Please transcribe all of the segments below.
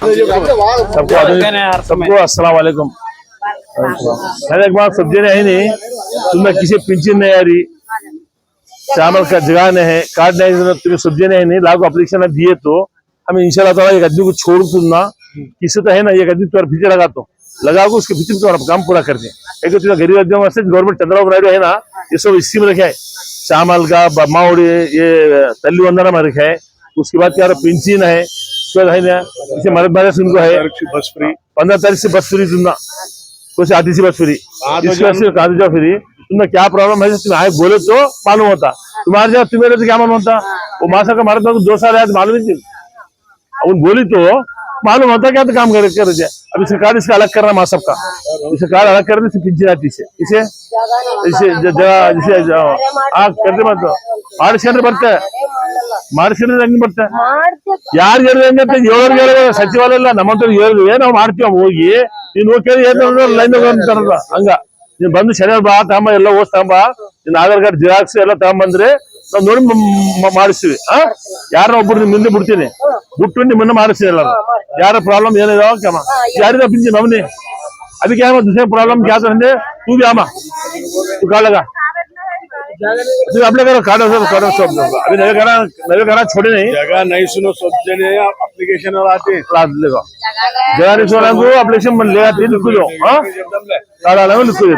सबको सबको अस्सलाम वालेकुम। मैंने एक बार सब्ज़ी नहीं नहीं। तुम्हें किसी पिंचन नहीं आ रही चावल का जगह नहीं है कार्ड नहीं तुम्हें सब्ज़ी नहीं नहीं। लागू अप्लीकेशन दिए तो। हम इंशाल्लाह ताला एक आदमी को छोड़ दूँगा किसी तो है ना एक आदमी तुम्हारे पीछे लगा तो लगा को उसके पीछे तुम्हारा काम पूरा कर दे। एक तो तुम्हें गरीब आदमी वास्ते गवर्नमेंट चंद्रबाबू नायडू है ना ये सब स्कीम रखे है। चावल का बम्माउड़ी ये तल्ली वंदना में रखा है। उसके बाद क्या पिंचन है। है ना? इसे मरद सुन उनको है। बस फ्री। पंद्रह तारीख से बस फ्री दूँगा कुछ सी बस फ्री। इसके वजह से कागज़ फ्री। तुमने क्या प्रॉब्लम है? तुम आए बोले तो मालूम होता। तुम्हारे साथ तुम्हें तो क्या मालूम होता? वो मासा का मरद को दो साल आया तो मालूम ही थी उन बोली तो मालूम होता क्या तो काम कर कर दिया अभी सरकार इसका अलग करना माँ सबका सरकार अलग कर रही पिंची जाती से इसे इसे ज- जगह जिसे आ करते मत ಮಾಡಿಸ್ಕೊಂಡ್ರೆ ಬರ್ತೆ ಮಾಡಿಸ್ಕೊಂಡ್ರೆ ಹೆಂಗ್ ಬರ್ತೆ ಯಾರು ಹೇಳಿದ್ರೆ ಹೆಂಗಂತ ಏಳೋರ್ಗೆ ಹೇಳಿದ್ರೆ ಸಚಿವಾಲಯ ಇಲ್ಲ ನಮ್ಮಂತ ಹೇಳಿದ್ವಿ ನಾವು ಮಾಡ್ತೀವಿ ಹೋಗಿ ನೀನ್ ಹೋಗಿ ಏನು ಲೈನ್ ಅಂತಾರಲ್ಲ ಹಂಗ ನೀನ್ ಬಂದು ಶನಿವಾರ ಬಾ ತಗೊಂಬ ಎಲ್ಲ ಓದ್ ತಗೊಂಬ ನಿನ್ ಆಧಾರ್ ಕಾರ್ಡ್ ಜಿರಾಕ್ಸ್ ಎಲ್ಲ ತಗೊಂಬಂದ್ರೆ ನಾವ್ ನೋಡಿ ಮ- ಮ- ಮಾಡಿಸ್ತೀವಿ ಆ ಯಾರ ಒಬ್ರು ನಿಮ್ ಮುಂದೆ ಬಿಡ್ತೀನಿ ಬಿಟ್ಟು ನಿಮ್ಮನ್ನ ಮಾಡಿಸ್ತೀವಿ ಎಲ್ಲ ಯಾರ ಪ್ರಾಬ್ಲಮ್ ಏನಿದಾವ ಕ್ಯಾಮ ಯಾರಿದ ಪಿಂಚಿ ನಮ್ನಿ ಅದಕ್ಕೆ ಯಾವ दुसरे प्रॉब्लम क्या करते तू भी आमा तू का लगा तू आपल्या घरा काढ काढ सब अभी नवे घरा नवे घरा छोड़े नहीं जगह नहीं सुनो सब जने अप्लीकेशन और आते रात लेगा जरा नहीं सोना को एप्लीकेशन बन लेगा तीन लिखो दो हाँ काढ़ा लगा लिखो दो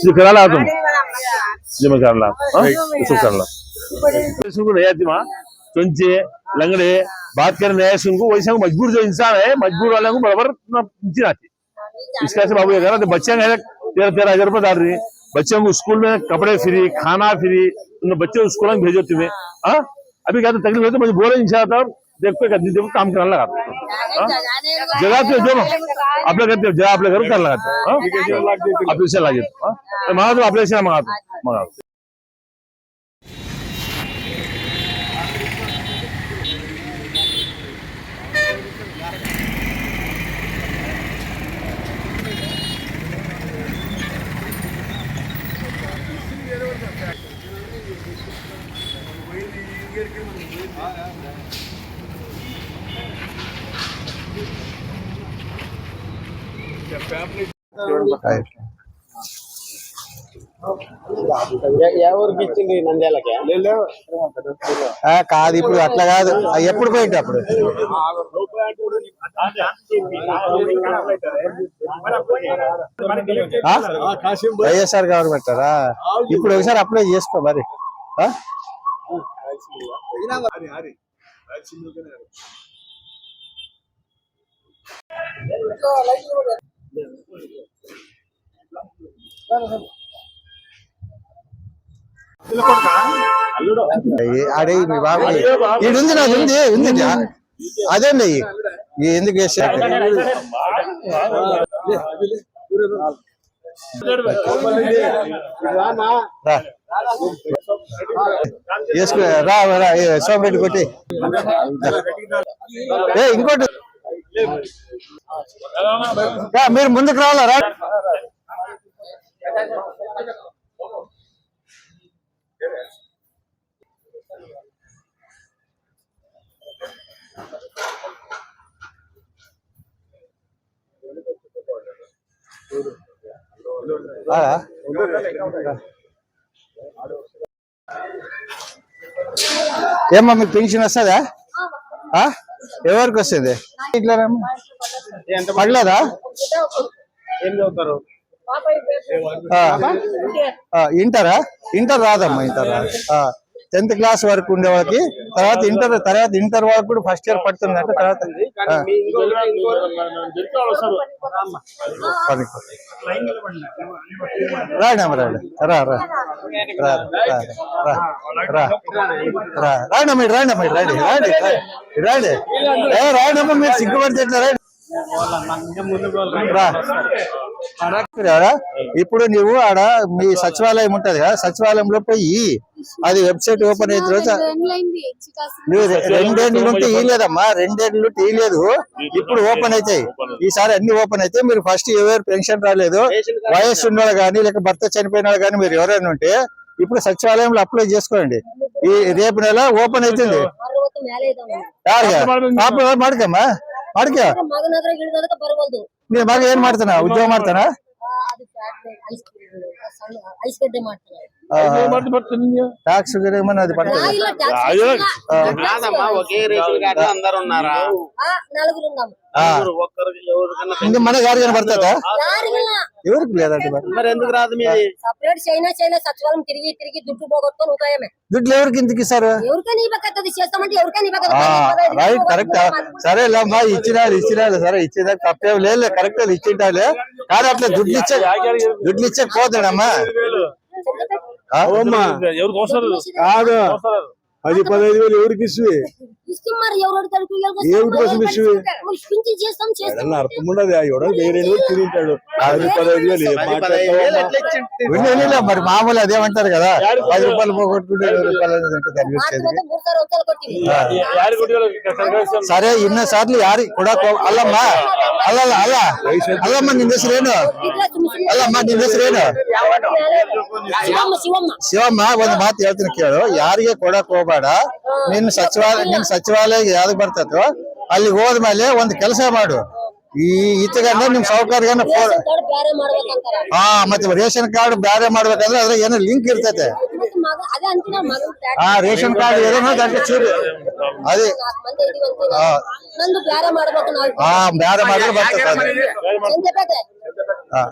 माँ जो करा ला तुम जो मैं कर ला हाँ इसको कर ला सुनको नहीं आती माँ चंचे लंगड़े बात करने नया सुनको वैसे मजबूर जो इंसान है मजबूर वाले को बराबर नीचे आती इसका से बाबू ये कह रहा था बच्चे है तेरह तेरह हज़ार रुपए डाल रही है बच्चों को स्कूल में कपड़े फ्री खाना फ्री उन बच्चे को स्कूल में भेजो तुम्हें हाँ अभी क्या तकलीफ़ है तो मुझे बोले इंशाल्लाह देखतोय का? तिथे काम करायला लागत जगात जो आपल्या घर जगा आपल्या घर करायला लागत अपेक्षा लागेल. महाग आपल्या अपेक्षा महाग महाग కాదు ఇప్పుడు అట్లా కాదు. ఎప్పుడు పోయింది అప్పుడు? వైఎస్ఆర్ గవర్నమెంట్ రా ఇప్పుడు ఒకసారి అప్లై చేసుకో మరి. అడే మీ బాబు. ఈడుంది ఉంది నాది ఉంది ఉంది జా- అదేండి ఎందుకు వేసా రా. వేసుకో రా సోమరెడ్డి కొట్టి. ఏ ఇంకోటి. మీరు ముందుకు రావాలా? ఏమ్మా మీకు పెన్షన్ వస్తుందా? ఎవరికి వస్తుంది? ఇట్లానేమ్మా పడలేదా? ఏం చదువుతారు? ఇంటరా? ఇంటర్ రాదమ్మా ఇంటర్ రాదు. టెన్త్ క్లాస్ వరకు ఉండే వాళ్ళకి తర్వాత ఇంటర్ తర్వాత ఇంటర్ వరకు కూడా ఫస్ట్ ఇయర్ పడుతుంది అంటే తర్వాత రాయడమ్మ రాయడం రా రా. రా రా రా రాయడమ్మ రాయడమ్మ రాయడి మీరు రాయడి రాయడమ్మ మీరు సిగ్గుపడి రా. ఆడ ఇప్పుడు నువ్వు ఆడ మీ సచివాలయం ఉంటది కదా సచివాలయంలో పోయి అది వెబ్సైట్ ఓపెన్ అయిన తర్వాత నువ్వు రె- రెండేళ్ళు ఉంటే ఇలేదమ్మా రెండేళ్ళు ఉంటే ఇలేదు ఇప్పుడు ఓపెన్ అవుతాయి ఈసారి అన్ని ఓపెన్ అయితే మీరు ఫస్ట్ ఎవరు పెన్షన్ రాలేదు వయస్సు ఉన్నవాళ్ళు కానీ లేక భర్త చనిపోయిన వాళ్ళు కానీ మీరు ఎవరైనా ఉంటే ఇప్పుడు సచివాలయంలో అప్లై చేసుకోండి ఈ రేపు నెల ఓపెన్ అవుతుంది ಅರವತ್ತು ಮೇಲೆ ಇದಾವೆ పాప ಮಾಡ್ಕಮ್ಮ ಮಾಡ್ಕ ನೀ ಮಗ ಏನ್ ಮಾಡ್ತಾನ? ಉದ್ಯೋಗ ಮಾಡ್ತಾನ? ಐಸ್ ಗಡ್ಡೆ ಮಾಡ್ತಾನೆ. ట్యాక్స్ అది పడుతుంది? మన గారి పడుతుందా? ఎవరికి లేదండి చైనా చైనా సచివాలయం దుడ్లు ఎవరికి ఎందుకు ఇస్తారు? ఎవరికైనా ఇవ్వకది చేస్తామంటే ఎవరికైనా రైట్ కరెక్ట్ సరే లేమ్మా ఇచ్చినారు ఇచ్చినారు. సరే ఇచ్చేదా తప్పేం లేదు కరెక్ట్ ఇచ్చింటాలే కానీ అట్లా దుడ్లు ఇచ్చే దుడ్లు ఇచ్చే పోతాడమ్మా. కాదు. పది పదహైదు వేలు ఎవరికి ఇస్తుంది? మరి మామూలు అదేమంటారు కదా? పది రూపాయలు పోగొట్టుకుంటే సరే ఇన్న సార్లు యారి కూడా అల్లమ్మా అల్ల అల్ల. అల్లమ్మ నిన్న శ్రేణు ಅಲ್ಲಮ್ಮ ನಿನ್ನ ಹೆಸರೇನು ಶಿವಮ್ಮ ಒಂದು ಮಾತು ಹೇಳ್ತೀನಿ ಕೇಳು ಯಾರಿಗೆ ಕೊಡಕ್ ನಿನ್ನ ಸಚಿವಾಲಯ ನಿನ್ನ ಸಚಿವಾಲಯ ಯಾವ್ದು ಬರ್ತೈತೋ ಅಲ್ಲಿಗೆ ಹೋದ್ಮೇಲೆ ಒಂದು ಕೆಲಸ ಮಾಡು. ಈ ಇತಗಂಡ ನಿಮ್ ಸಾಹುಕಾರ್ಗನ ಹಾ ಮತ್ತೆ ರೇಷನ್ ಕಾರ್ಡ್ ಬ್ಯಾರೆ ಮಾಡ್ಬೇಕಂದ್ರೆ ಅದ್ರ ಏನು ಲಿಂಕ್ ಇರ್ತೈತೆ? ಹಾ ರೇಷನ್ ಕಾರ್ಡ್ ಏನೋ ದಾಂಟ್ಲೆ ಚೂರು ಅದೇ ಹಾ. ಬ್ಯಾರೆ ಮಾಡಿದ್ರೆ ಬರ್ತದೆ ಹಾ.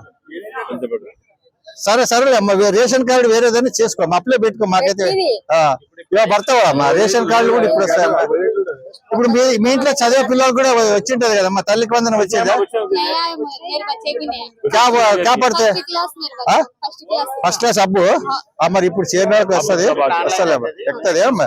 సరే సరేలే అమ్మా రేషన్ కార్డు వేరేదని చేసుకో. అప్లై పెట్టుకో మాకైతే. ఇలా పడతావా రేషన్ కార్డు కూడా ఇప్పుడు వస్తాయి ఇప్పుడు మీ మీ ఇంట్లో చదివే పిల్లలు కూడా వచ్చింటది కదమ్మా తల్లి వందన వచ్చేదా? కాపాడితే ఫస్ట్ క్లాస్ అబ్బు. మరి ఇప్పుడు చేస్తుంది వస్తుంది. వస్తలేమ్మా ఎక్కుతుంది అమ్మా.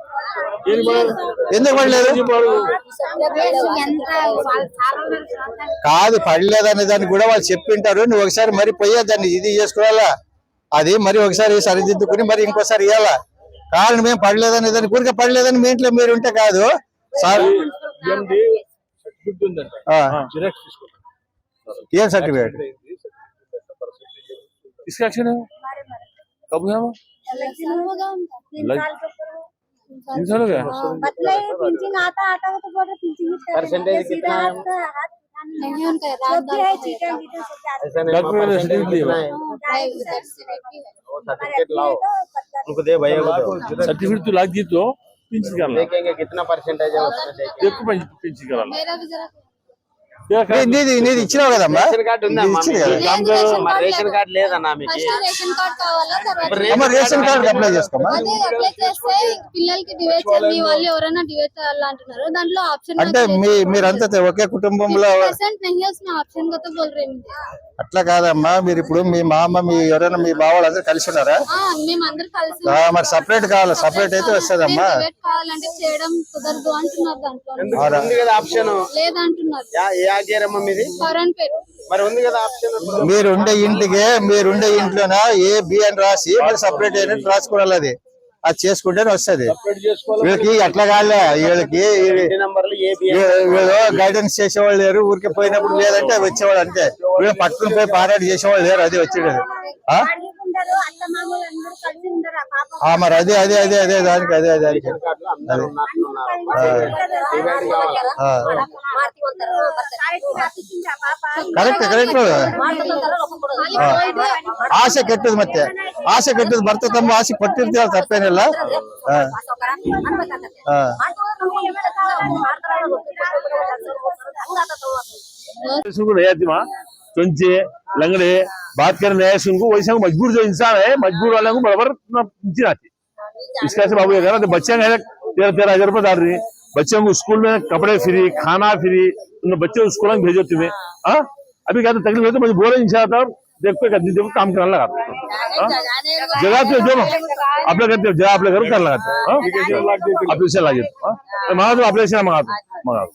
ఎందుకు పడలేదు? కాదు పడలేదనే దాన్ని కూడా వాళ్ళు చెప్పింటారు. నువ్వు ఒకసారి మరి పోయే దాన్ని ఇది చేసుకోవాలా? అది మరి ఒకసారి సరిదిద్దుకుని మరి ఇంకోసారి ఇవ్వాలా కారణం ఏం పడలేదని దాన్ని ఊరికే పడలేదని మీ ఇంట్లో మీరు ఉంటే కాదు. సార్ ఏం సర్టిఫికేట్? తీసుకొచ్చిన. तीन साल हो गया? पिंचिंग आता आता वो तो बोल रहे पिंचिंग परसेंटेज कितना है? नहीं उनका दे भैया को सर्टिफिकेट तो लाग दी तो पिंच करना। देखेंगे कितना परसेंटेज है उसमें देखो पिंच मेरा भी जरा నీది నీది ఇచ్చినావు కదమ్మా? రేషన్ కార్డు లేదన్నా మీకు. రేషన్ కార్డు అప్లై చేసుకోమా? అంటే మీరంతా ఒకే కుటుంబంలో అట్లా కాదమ్మా. మీరు ఇప్పుడు మీ మామ మీ ఎవరైనా మీ బావ అందరు కలిసి ఉన్నారా మరి సపరేట్ కావాలి? సపరేట్ అయితే వస్తుంది అమ్మా చేయడం కుదరదు అంటున్నారు లేదంటున్నారు. మీది? మరి ఉంది కదా ఆప్షన్? మీరుండే ఇంటికి మీరుండే ఇంట్లోన? ఏ బి అని రాసి మరి సపరేట్ అయినట్టు రాసుకోవాలి అది. అది చేసుకుంటేనే వస్తది. వీళ్ళకి అట్లా కాలే వీళ్ళకి ఇంటి నంబర్లు ఏ బి వీ- వీళ్ళు గైడెన్స్ చేసేవాళ్ళు లేరు ఊరికి పోయినప్పుడు లేదంటే వచ్చేవాళ్ళు అంతే. వీళ్ళు పట్టుకుని పోయి పారాడు చేసేవాళ్ళు లేరు అది వచ్చేది ఆ? ఆ, మరి అదే అదే అదే అదే దానికి అదే అదే దానికి. ಕರೆಕ್ಟ್ ಕರೆಕ್ಟ್ ಆಸೆ ಕೆಟ್ಟದ್ ಮತ್ತೆ ಆಸೆ ಕೆಟ್ಟದ್ ಬರ್ತ ತಮ್ಮ ಆಸೆ ಪಟ್ಟಿರ್ತೀವ ತಪ್ಪೇನಿಲ್ಲ ಹಾ. ಹಾ. सुन को नहीं आती माँ चंचे लंगड़े बात करने नए सुन को वैसे मजबूर जो इंसान है मजबूर वाले को बराबर ना नीचे आती इसका ऐसे बाबू ये कह रहा था बच्चे का है तेरह तेरह हजार रुपए डाल रही है बच्चों को स्कूल में कपड़े फ्री खाना फ्री उन बच्चों स्कूल में भेजो तुम्हें। हाँ। अभी क्या तकलीफ़ है तो मुझे बोले तब। देखो एक आदमी देखो काम करने लगा हाँ? जगह पे जो आपल्या करते हो, जगह आपल्या घर करायला लागते अप्लिकेशन लागेल हाँ? तर मला तो अप्लिकेशन मागा मागा